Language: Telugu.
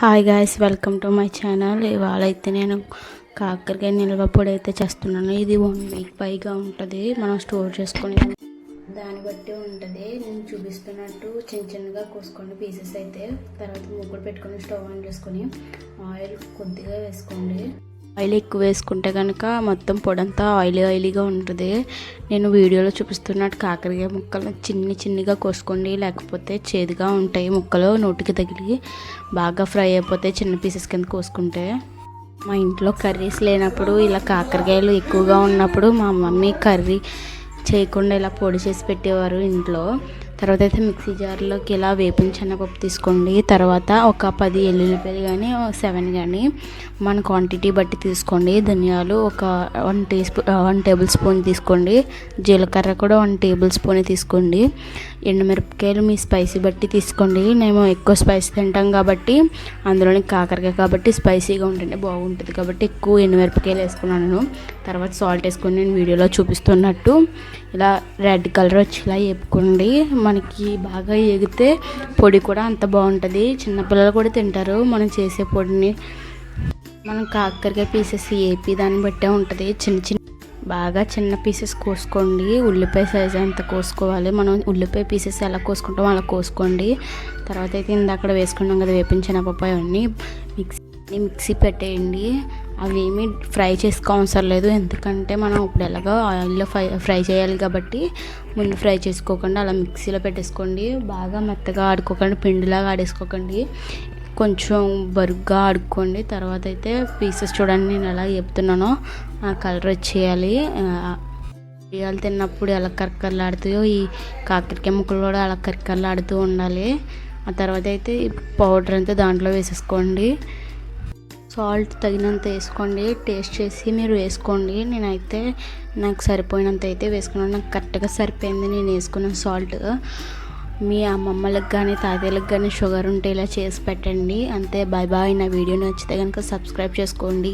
Hi guys welcome to my channel ఇవాళ అయితే నేను కాకరకాయ నిల్వ పొడి అయితే చేస్తున్నాను. ఇది వన్ వీక్ పైగా ఉంటుంది. మనం స్టోర్ చేసుకుని దాన్ని బట్టి ఉంటుంది. నేను చూపిస్తున్నట్టు చిన్న చిన్నగా కోసుకోండి పీసెస్ అయితే తర్వాత ముగ్గురు పెట్టుకొని స్టవ్ ఆన్ చేసుకొని ఆయిల్ కొద్దిగా వేసుకోండి. ఆయిల్ ఎక్కువ వేసుకుంటే కనుక మొత్తం పొడంతా ఆయిలీ ఆయిలీగా ఉంటుంది. నేను వీడియోలో చూపిస్తున్నట్టు కాకరకాయ ముక్కలు చిన్ని చిన్నగా కోసుకోండి లేకపోతే చేదుగా ఉంటాయి ముక్కలు నోటికి తగిలి బాగా ఫ్రై అయిపోతే చిన్న పీసెస్ కింద కోసుకుంటే. మా ఇంట్లో కర్రీస్ లేనప్పుడు ఇలా కాకరకాయలు ఎక్కువగా ఉన్నప్పుడు మా మమ్మీ కర్రీ చేయకుండా ఇలా పొడి చేసి పెట్టేవారు ఇంట్లో. తర్వాత అయితే మిక్సీ జార్లోకి ఇలా వేపిన శనగపప్పు తీసుకోండి. తర్వాత ఒక పది ఎల్లుల్లిపాయలు కానీ సెవెన్ కానీ మన క్వాంటిటీ బట్టి తీసుకోండి. ధనియాలు ఒక one teaspoon one tablespoon తీసుకోండి. జీలకర్ర కూడా వన్ టేబుల్ స్పూన్ తీసుకోండి. ఎండుమిరపకాయలు మీ స్పైసీ బట్టి తీసుకోండి. మేము ఎక్కువ స్పైసీ తింటాం కాబట్టి అందులోని కాకరకాయ కాబట్టి స్పైసీగా ఉంటుంది బాగుంటుంది. కాబట్టి ఎక్కువ ఎండుమిరపకాయలు వేసుకున్నాను తర్వాత సాల్ట్ వేసుకొని నేను వీడియోలో చూపిస్తున్నట్టు ఇలా రెడ్ కలర్ వచ్చేలా వేపుకోండి. మనకి బాగా ఎగితే పొడి కూడా అంత బాగుంటుంది. చిన్నపిల్లలు కూడా తింటారు. మనం చేసే పొడిని మనం కాకరకాయ పీసెస్ ఏపీ దాన్ని బట్టే ఉంటుంది. చిన్న చిన్న బాగా చిన్న పీసెస్ కోసుకోండి. ఉల్లిపాయ సైజ్ అంత కోసుకోవాలి మనం ఉల్లిపాయ పీసెస్ ఎలా కోసుకుంటామో అలా కోసుకోండి. తర్వాత అయితే ఇందాక వేసుకున్నాం కదా వేపించిన పప్పాయి మిక్సీ మిక్సీ పెట్టేయండి. అవి ఏమీ ఫ్రై చేసుకో అవసరం లేదు. ఎందుకంటే మనం ఇప్పుడు ఎలాగో ఆయిల్లో ఫ్రై ఫ్రై చేయాలి కాబట్టి ముందు ఫ్రై చేసుకోకుండా అలా మిక్సీలో పెట్టేసుకోండి. బాగా మెత్తగా ఆడుకోకండి పిండిలాగా ఆడేసుకోకండి. కొంచెం బరుగ్గా ఆడుకోండి. తర్వాత అయితే పీసెస్ చూడండి నేను ఎలా చెప్తున్నానో ఆ కలర్ వచ్చేయాలి. బియ్యాలు తిన్నప్పుడు ఎలా కరకరలాడుతాయో ఈ కాకరకాయ ముక్కలు కూడా అలా కరకరలాడుతూ ఉండాలి. ఆ తర్వాత అయితే పౌడర్ అంతా దాంట్లో వేసేసుకోండి. సాల్ట్ తగినంత వేసుకోండి టేస్ట్ చేసి మీరు వేసుకోండి. నేనైతే నాకు సరిపోయినంత అయితే వేసుకున్నాను. నాకు కరెక్ట్గా సరిపోయింది. నేను వేసుకున్న సాల్ట్ మీ అమ్మమ్మలకు కానీ తాతయ్యలకు కానీ షుగర్ ఉంటే ఇలా చేసి పెట్టండి. అంతే బాయ్ బాయ్. నా వీడియో నచ్చితే కనుక సబ్స్క్రైబ్ చేసుకోండి.